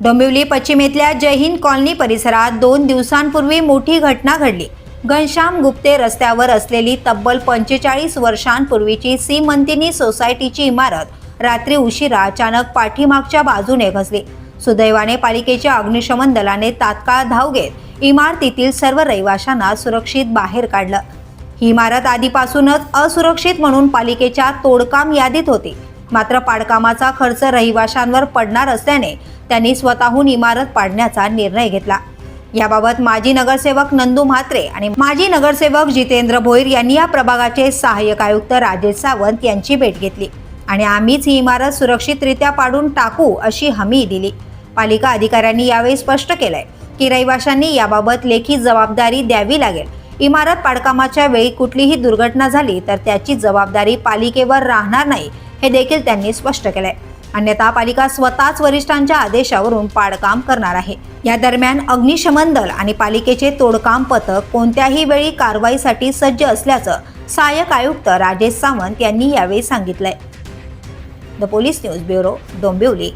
Dombivli पश्चिमेतल्या Jaihind colony परिसरात दोन दिवसांपूर्वी मोठी घटना घडली. घनश्याम गुप्ते रस्त्यावर असलेली तब्बल पंचेचाळीस वर्षांपूर्वीची सीमंतिनी सोसायटीची इमारत रात्री उशिरा अचानक पाठीमागच्या बाजूने घसली. सुदैवाने पालिकेच्या अग्निशमन दलाने तात्काळ धाव घेत इमारतीतील सर्व रहिवाशांना सुरक्षित बाहेर काढलं. ही इमारत आधीपासूनच असुरक्षित म्हणून पालिकेच्या तोडकाम यादीत होती. मात्र पाडकामाचा खर्च रहिवाशांवर पडणार असल्याने त्यांनी स्वतःहून इमारत पाडण्याचा निर्णय घेतला. याबाबत माजी नगरसेवक नंदू म्हात्रे आणि माजी नगरसेवक जितेंद्र भोईर यांनी या प्रभागाचे सहाय्यक आयुक्त राजेश सावंत यांची भेट घेतली आणि आम्हीच ही इमारत सुरक्षितरित्या पाडून टाकू अशी हमी दिली. पालिका अधिकाऱ्यांनी यावेळी स्पष्ट केलंय की रहिवाशांनी याबाबत लेखी जबाबदारी द्यावी लागेल. इमारत पाडकामाच्या वेळी कुठलीही दुर्घटना झाली तर त्याची जबाबदारी पालिकेवर राहणार नाही हे देखील त्यांनी स्पष्ट केलंय. अन्यथा पालिका स्वतःच वरिष्ठांच्या आदेशावरून पाडकाम करणार आहे. या दरम्यान अग्निशमन दल आणि पालिकेचे तोडकाम पथक कोणत्याही वेळी कारवाईसाठी सज्ज असल्याचं सहाय्यक आयुक्त राजेश सावंत यांनी यावेळी सांगितलंय. The police news bureau Dombivli.